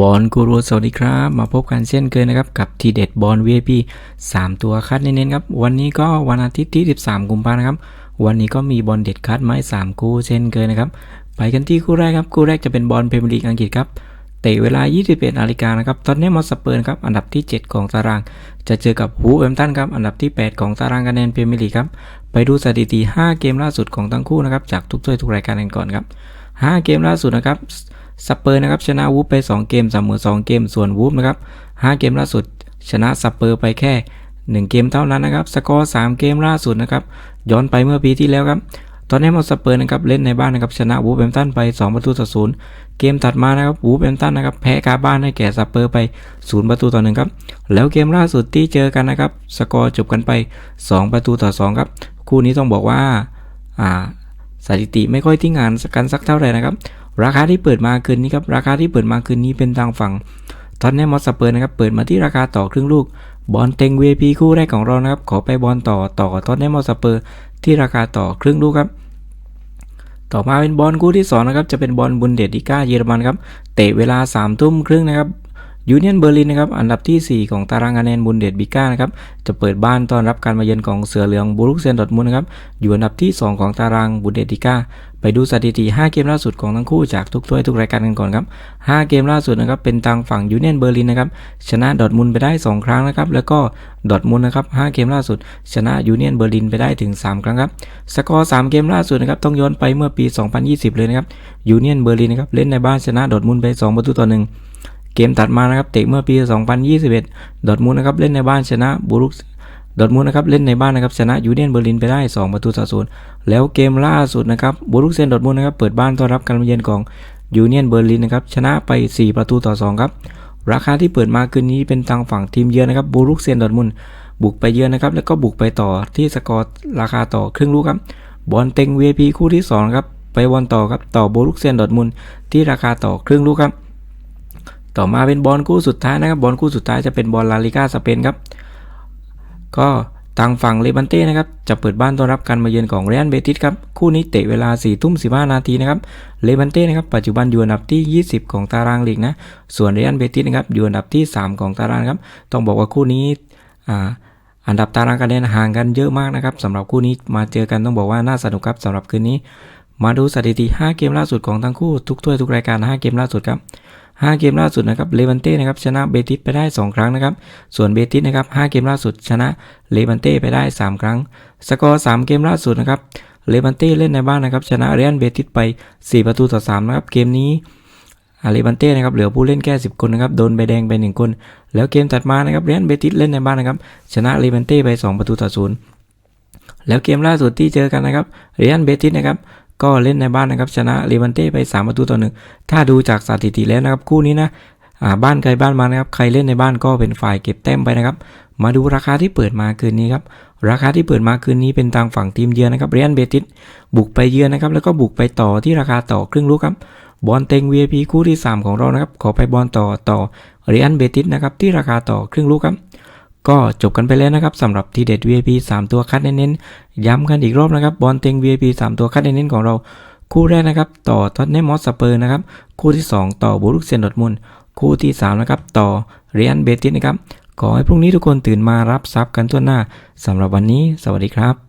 บอลกูรูสวัสดีครับ มาพบกันเช่นเคยนะครับ กับทีเด็ดบอล VIP 3 ตัวคัดเน้นๆครับ วันนี้ก็วันอาทิตย์ที่ 13 กุมภาพันธ์ครับ วันนี้ก็มีบอลเด็ดคัดไม้3คู่เช่นเคยนะครับ ไปกันที่คู่แรกครับคู่แรกจะเป็นบอลเพรมียร์ลีกอังกฤษครับเตะเวลา 21นาฬิกานะครับ ตอนนี้มอสเปอร์ครับ อันดับที่ 7 ของตาราง จะเจอกับฮูเอมตันครับ อันดับที่ 8 ของตารางคะแนนเพรมียร์ลีกครับ ไปดูสถิติ 5 เกมล่าสุดของทั้งคู่นะครับ จากทุกถ้วยทุกรายการกันก่อนครับ 5 เกมล่าสุดนะครับ สเปอร์นะครับชนะวูฟไป 2 เกมเสมอ2เกมส่วนวูฟนะครับ5เกมล่าสุด ชนะสเปอร์ไปแค่ 1 เกมเท่านั้นนะครับสกอร์3เกมล่าสุดนะครับย้อนไปเมื่อปีที่แล้วครับตอนนี้มอสเปอร์นะครับเล่นในบ้านนะครับชนะวูฟแฮมตันไป 2 ประตูต่อศูนย์เกมถัดมานะครับวูฟแฮมตันนะครับแพ้คาบ้านให้แก่สเปอร์ไป 0 ประตูต่อหนึ่งครับแล้วเกมล่าสุดที่เจอกันนะครับสกอร์จบกันไป 2 ประตูต่อ2ครับคู่นี้ต้องบอกว่าอ่าสถิติไม่ค่อยทิ้งงานกันสักเท่าไหร่นะครับ ราคาที่เปิดมาคืนนี้ครับราคาที่เปิดมาคืนนี้เป็นทางฝั่งตอนนี้มอสเปอร์นะครับเปิดมาที่ราคาต่อครึ่งลูกบอลเต็งเวพีคู่แรกของเรานะครับขอไปบอลต่อต่อตอนนี้มอสเปอร์ที่ราคาต่อครึ่งลูกครับ ต่อมาเป็นบอลคู่ที่2นะครับจะเป็นบอลบุนเดสติก้าเยอรมันครับเตะเวลา3ามทุ่มครึ่งนะครับ ยูเนียนเบอร์ลินนะครับอันดับที่ 4 ของตารางคะแนนบุนเดสบิก้านะครับจะเปิดบ้านต้อนรับการมาเยือนของเสือเหลืองบูรุกเซนดอร์ทมุนนะครับอยู่อันดับที่ 2 ของตารางบุนเดสบิก้าไปดูสถิติ 5 เกมล่าสุดของทั้งคู่จากทุกถ้วยทุกรายการกันก่อนครับ 5 เกมล่าสุดนะครับเป็นทางฝั่งยูเนียนเบอร์ลินนะครับชนะดอทมุนไปได้ 2 ครั้งนะครับแล้วก็ดอทมุนนะครับ 5 เกมล่าสุด ชนะยูเนียนเบอร์ลินไปได้ถึง 3 ครั้งครับสกอร์ 3 เกมล่าสุดนะครับต้องย้อนไปเมื่อปี 2020 เลยนะครับยูเนียนเบอร์ลินนะครับเล่นในบ้านชนะดอทมุนไป 2 ประตูต่อ1 เกมตัดมานะครับเตะเมื่อปี 2021 ดอทมุนนะครับเล่นในบ้านชนะบูรุกดอทมุนนะครับเล่นในบ้านนะครับชนะยูเนียนเบอร์ลินไปได้ 2 ประตูต่อศูนย์แล้วเกมล่าสุดนะครับบูรุกเซนดอทมุนนะครับเปิดบ้านต้อนรับการมาเยือนของยูเนียนเบอร์ลินนะครับชนะไป 4 ประตูต่อ2ครับราคาที่เปิดมาคืนนี้เป็นทางฝั่งทีมเยือนนะครับบูรุกเซนดอทมุนบุกไปเยือนนะครับแล้วก็บุกไปต่อที่สกอร์ราคาต่อครึ่งลูกครับบอลเต็ง VIP คู่ที่2ครับไปบอลต่อครับต่อบูรุกเซนดอทมุนที่ราคาต่อครึ่งลูกครับ ต่อมาเป็นบอลคู่สุดท้ายนะครับ บอลคู่สุดท้ายจะเป็นบอลลาลิก้าสเปนครับ ก็ทางฝั่งเลบันเต้นะครับจะเปิดบ้านต้อนรับการมาเยือนของเรอัลเบติสครับ คู่นี้เตะเวลา4ี่ทุ่มสินาทีนะครับเลบันเต้นะครับปัจจุบันอยู่อันดับที่ 20 ของตารางลีกนะส่วนเรอัลเบติสนะครับอยู่อันดับที่ 3 ของตารางครับต้องบอกว่าคู่นี้อ่าอันดับตารางคะแนนห่างกันเยอะมากนะครับสำหรับคู่นี้มาเจอกันต้องบอกว่าน่าสนุกครับสำหรับคืนนี้ มาดูสถิติ 5 เกมล่าสุดของทั้งคู่ทุกถ้วยทุกรายการ 5 เกมล่าสุดครับ 5 เกมล่าสุดนะครับเลวันเต้นะครับชนะเบติสไปได้ 2 ครั้งนะครับ ส่วนเบติสนะครับ5เกมล่าสุดชนะเลวันเต้ไปได้ 3 ครั้ง สกอร์3เกมล่าสุดนะครับเลวันเต้เล่นในบ้านนะครับชนะเรอัลเบติสไป 4 ประตูต่อ3นะครับเกมนี้เลวันเต้นะครับเหลือผู้เล่นแค่ 10 คนนะครับโดนใบแดงไป 1 คน แล้วเกมถัดมานะครับเรอัลเบติสเล่นในบ้านนะครับชนะเลวันเต้ไป 2 ประตูต่อ0แล้วเกมล่าสุดที่เจอกันนะครับเรอัลเบติสนะครับ ก็เล่นในบ้านนะครับชนะเลวันเต้ไป3ประตูต่อหนึ่งถ้าดูจากสถิติแล้วนะครับคู่นี้นะบ้านใครบ้านมานะครับใครเล่นในบ้านก็เป็นฝ่ายเก็บแต้มไปนะครับ มาดูราคาที่เปิดมาคืนนี้ครับราคาที่เปิดมาคืนนี้เป็นทางฝั่งทีมเยือนนะครับเรียนเบติสบุกไปเยือนนะครับแล้วก็บุกไปต่อที่ราคาต่อครึ่งลูกครับบอลเต็ง VIP คู่ที่ 3 ของเรานะครับขอไปบอลต่อต่อเรียนเบติสนะครับที่ราคาต่อครึ่งลูกครับ ก็จบกันไปแล้วนะครับสำหรับทีเด็ด VIP 3 ตัวคัดเน้นๆย้ำกันอีกรอบนะครับบอลเต็ง VIP 3 ตัวคัดเน้นๆของเราคู่แรกนะครับต่อท็อตเนมอสสเปอร์นะครับคู่ที่ 2 ต่อบูรุกเซนดอร์ทมุนคู่ที่3นะครับต่อเรียนเบติสนะครับขอให้พรุ่งนี้ทุกคนตื่นมารับทรัพย์กันทั่วหน้าสำหรับวันนี้ สวัสดีครับ